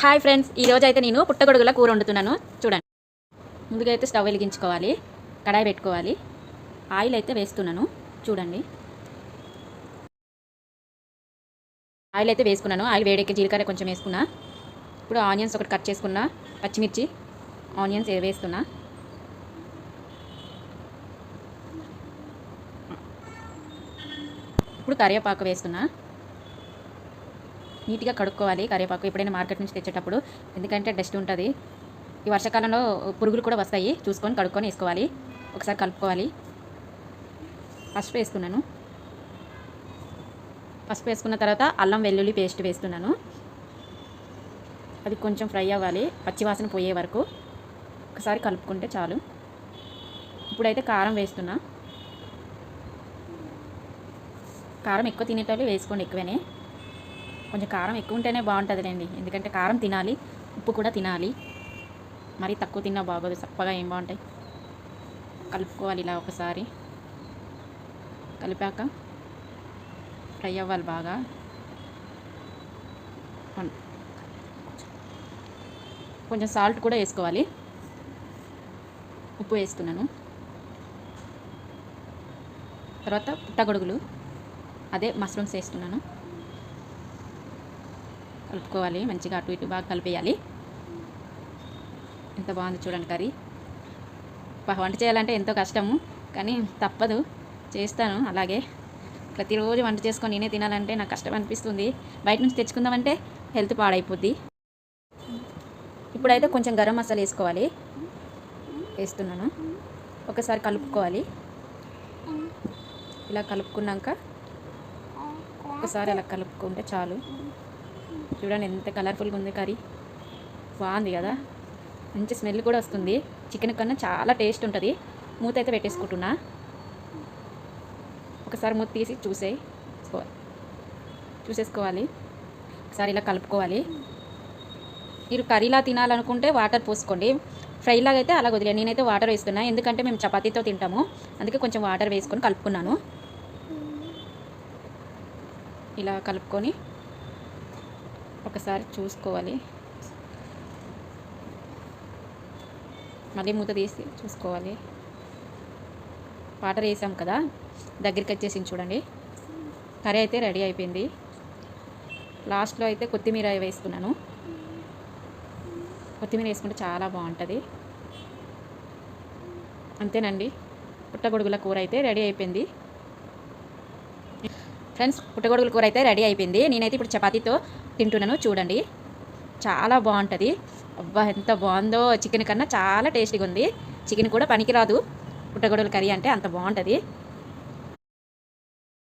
Hi friends ఈరోజు అయితే నేను పుట్టగొడుగుల కూర వండుతున్నాను. చూడండి. ముందుగా అయితే స్టవ్ వెలిగించుకోవాలి. కడాయి పెట్టుకోవాలి. ఆయిల్ అయితే వేస్తున్నాను. చూడండి. ఆయిల్ అయితే వేసుకున్నాను. ఆయిల్ వేడెక్కి జీలకర్ర కొంచెం వేసుకున్నా. ఇప్పుడు ఆనియన్స్ ఒకటి కట్ చేసుకున్నా. పచ్చిమిర్చి ఆనియన్స్ వేస్తున్నా. ఇప్పుడు కరివేపాకు వేస్తున్నా. నీట్గా కడుక్కోవాలి కరివేపాకు ఎప్పుడైనా మార్కెట్ నుంచి తెచ్చేటప్పుడు. ఎందుకంటే డస్ట్ ఉంటుంది. ఈ వర్షాకాలంలో పురుగులు కూడా వస్తాయి. చూసుకొని కడుక్కొని వేసుకోవాలి. ఒకసారి కలుపుకోవాలి. పసుపు వేసుకున్నాను. పసుపు వేసుకున్న తర్వాత అల్లం వెల్లుల్లి పేస్ట్ వేస్తున్నాను. అది కొంచెం ఫ్రై అవ్వాలి. పచ్చివాసన పోయే వరకు. ఒకసారి కలుపుకుంటే చాలు. ఇప్పుడైతే కారం వేస్తున్నా. కారం ఎక్కువ తినేటోళ్ళు వేసుకోండి ఎక్కువనే. కొంచెం కారం ఎక్కువ ఉంటేనే బాగుంటుందిలేండి. ఎందుకంటే కారం తినాలి ఉప్పు కూడా తినాలి. మరీ తక్కువ తిన్నా బాగోదు చప్పగా ఏం బాగుంటాయి. కలుపుకోవాలి ఇలా ఒకసారి. కలిపాక ఫ్రై అవ్వాలి బాగా. కొంచెం సాల్ట్ కూడా వేసుకోవాలి. ఉప్పు వేస్తున్నాను. తర్వాత పుట్టగొడుగులు అదే మష్రూమ్స్ వేస్తున్నాను. కలుపుకోవాలి. మంచిగా అటు ఇటు బాగా కలిపేయాలి. ఎంత బాగుంది చూడండి కర్రీ. వంట చేయాలంటే ఎంతో కష్టము కానీ తప్పదు. చేస్తాను అలాగే. ప్రతిరోజు వంట చేసుకొని నేనే తినాలంటే నాకు కష్టం అనిపిస్తుంది. బయట నుంచి తెచ్చుకుందామంటే హెల్త్ పాడైపోద్ది. ఇప్పుడైతే కొంచెం గరం మసాలా వేసుకోవాలి. వేస్తున్నాను. ఒకసారి కలుపుకోవాలి. ఇలా కలుపుకున్నాక ఒకసారి అలా కలుపుకుంటే చాలు. చూడండి ఎంత కలర్ఫుల్గా ఉంది కర్రీ. బాగుంది కదా? మంచి స్మెల్ కూడా వస్తుంది. చికెన్ కన్నా చాలా టేస్ట్ ఉంటుంది. మూత అయితే పెట్టేసుకుంటున్నా. ఒకసారి మూత తీసి చూసే చూసేసుకోవాలి. ఒకసారి ఇలా కలుపుకోవాలి. మీరు కర్రీలా తినాలనుకుంటే వాటర్ పోసుకోండి. ఫ్రైలాగా అయితే అలా వదిలే నేనైతే వాటర్ వేస్తున్నా. ఎందుకంటే మేము చపాతీతో తింటాము. అందుకే కొంచెం వాటర్ వేసుకొని కలుపుకున్నాను. ఇలా కలుపుకొని ఒకసారి చూసుకోవాలి. మళ్ళీ మూత తీసి చూసుకోవాలి. వాటర్ వేసాం కదా దగ్గరికి వచ్చేసింది చూడండి. కర్రీ అయితే రెడీ అయిపోయింది. లాస్ట్లో అయితే కొత్తిమీర వేసుకున్నాను. కొత్తిమీర వేసుకుంటే చాలా బాగుంటుంది. అంతేనండి. పుట్టగొడుగుల కూర అయితే రెడీ అయిపోయింది. ఫ్రెండ్స్ పుట్టగొడుగుల కూర అయితే రెడీ అయిపోయింది. నేనైతే ఇప్పుడు చపాతీతో తింటున్నాను. చూడండి చాలా బాగుంటుంది. అబ్బా ఎంత బాగుందో చికెన్ కన్నా చాలా టేస్టీగా ఉంది. చికెన్ కూడా పనికిరాదు. పుట్టగొడుగుల కర్రీ అంటే అంత బాగుంటుంది.